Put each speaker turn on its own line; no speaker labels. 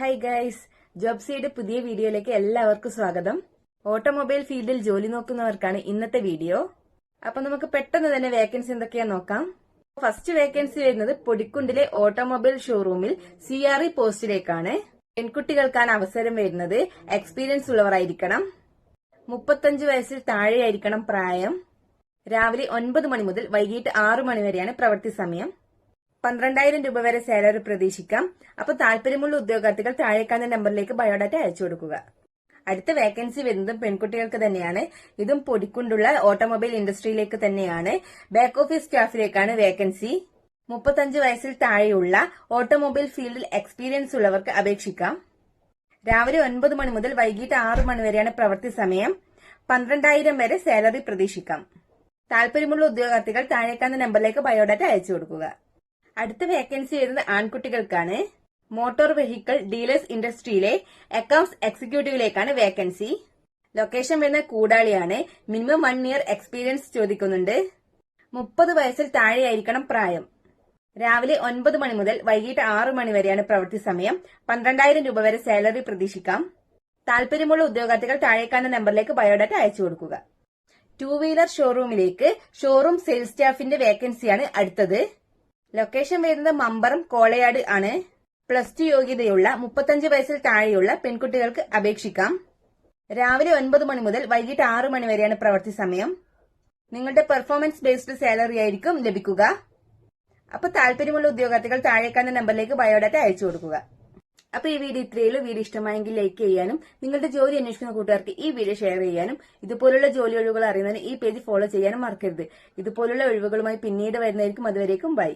Hi guys ജോബ്സിയുടെ പുതിയ വീഡിയോയിലേക്ക് എല്ലാവർക്കും സ്വാഗതം. ഓട്ടോമൊബൈൽ ഫീൽഡിൽ ജോലി നോക്കുന്നവർക്കാണ് ഇന്നത്തെ വീഡിയോ. അപ്പൊ നമുക്ക് പെട്ടെന്ന് തന്നെ വേക്കൻസി എന്തൊക്കെയാ നോക്കാം. ഫസ്റ്റ് വേക്കൻസി വരുന്നത് പൊടിക്കുണ്ടിലെ ഓട്ടോമൊബൈൽ ഷോറൂമിൽ സി ആർ ഇ പോസ്റ്റിലേക്കാണ്. പെൺകുട്ടികൾക്കാണ് അവസരം വരുന്നത്. എക്സ്പീരിയൻസ് ഉള്ളവരായിരിക്കണം. മുപ്പത്തഞ്ച് വയസ്സിൽ താഴെയായിരിക്കണം പ്രായം. രാവിലെ ഒൻപത് മണി മുതൽ വൈകിട്ട് ആറു മണി വരെയാണ് പ്രവൃത്തി സമയം. പന്ത്രണ്ടായിരം രൂപ വരെ സാലറി പ്രതീക്ഷിക്കാം. അപ്പൊ താല്പര്യമുള്ള ഉദ്യോഗാർത്ഥികൾ താഴേക്കാന്ന നമ്പറിലേക്ക് ബയോഡാറ്റ അയച്ചു കൊടുക്കുക. അടുത്ത വേക്കൻസി വരുന്നതും പെൺകുട്ടികൾക്ക് തന്നെയാണ്. ഇതും പൊടിക്കൊണ്ടുള്ള ഓട്ടോമൊബൈൽ ഇൻഡസ്ട്രിയിലേക്ക് തന്നെയാണ്. ബാക്ക് ഓഫീസ് സ്റ്റാഫിലേക്കാണ് വേക്കൻസി മുപ്പത്തഞ്ച് വയസ്സിൽ താഴെയുള്ള ഓട്ടോമൊബൈൽ ഫീൽഡിൽ എക്സ്പീരിയൻസ് ഉള്ളവർക്ക് അപേക്ഷിക്കാം. രാവിലെ ഒൻപത് മണി മുതൽ വൈകിട്ട് ആറു മണി വരെയാണ് പ്രവൃത്തി സമയം. പന്ത്രണ്ടായിരം വരെ സാലറി പ്രതീക്ഷിക്കാം. താല്പര്യമുള്ള ഉദ്യോഗാർത്ഥികൾ താഴേക്കാന്ന നമ്പറിലേക്ക് ബയോഡാറ്റ അയച്ചു കൊടുക്കുക. അടുത്ത വേക്കൻസി വരുന്നത് ആൺകുട്ടികൾക്കാണ്. മോട്ടോർ വെഹിക്കിൾ ഡീലേഴ്സ് ഇൻഡസ്ട്രിയിലെ അക്കൌണ്ട്സ് എക്സിക്യൂട്ടീവിലേക്കാണ് വേക്കൻസി ലൊക്കേഷൻ വരുന്ന കൂടാളിയാണ്. മിനിമം വൺ ഇയർ എക്സ്പീരിയൻസ് ചോദിക്കുന്നുണ്ട്. മുപ്പത് വയസ്സിൽ താഴെയായിരിക്കണം പ്രായം. രാവിലെ ഒൻപത് മണി മുതൽ വൈകിട്ട് ആറു മണി വരെയാണ് പ്രവൃത്തി സമയം. പന്ത്രണ്ടായിരം രൂപ വരെ സാലറി പ്രതീക്ഷിക്കാം. താല്പര്യമുള്ള ഉദ്യോഗാർത്ഥികൾ താഴേക്കാണ് നമ്പറിലേക്ക് ബയോഡാറ്റ അയച്ചു കൊടുക്കുക. ടൂ വീലർ ഷോറൂമിലേക്ക് ഷോറൂം സെയിൽസ് സ്റ്റാഫിന്റെ വേക്കൻസിയാണ് അടുത്തത്. ലൊക്കേഷൻ വരുന്നത് മമ്പറം കോളയാട് ആണ്. പ്ലസ് ടു യോഗ്യതയുള്ള മുപ്പത്തഞ്ച് വയസ്സിൽ താഴെയുള്ള പെൺകുട്ടികൾക്ക് അപേക്ഷിക്കാം. രാവിലെ ഒൻപത് മണി മുതൽ വൈകിട്ട് ആറ് മണി വരെയാണ് പ്രവൃത്തി സമയം. നിങ്ങളുടെ പെർഫോമൻസ് ബേസ്ഡ് സാലറി ആയിരിക്കും ലഭിക്കുക. അപ്പൊ താല്പര്യമുള്ള ഉദ്യോഗാർത്ഥികൾ താഴേക്കാന്ന നമ്പറിലേക്ക് ബയോഡാറ്റ അയച്ചു കൊടുക്കുക. അപ്പൊ ഈ വീഡിയോ ഇത്രയുള്ളൂ വീഡിയോ ഇഷ്ടമായെങ്കിൽ ലൈക്ക് ചെയ്യാനും നിങ്ങളുടെ ജോലി അന്വേഷിക്കുന്ന കൂട്ടുകാർക്ക് ഈ വീഡിയോ ഷെയർ ചെയ്യാനും ഇതുപോലുള്ള ജോലി ഒഴിവുകൾ അറിയുന്നതിന് ഈ പേജ് ഫോളോ ചെയ്യാനും മറക്കരുത്. ഇതുപോലുള്ള ഒഴിവുകളുമായി പിന്നീട് വരുന്നതായിരിക്കും. അതുവരേക്കും ബൈ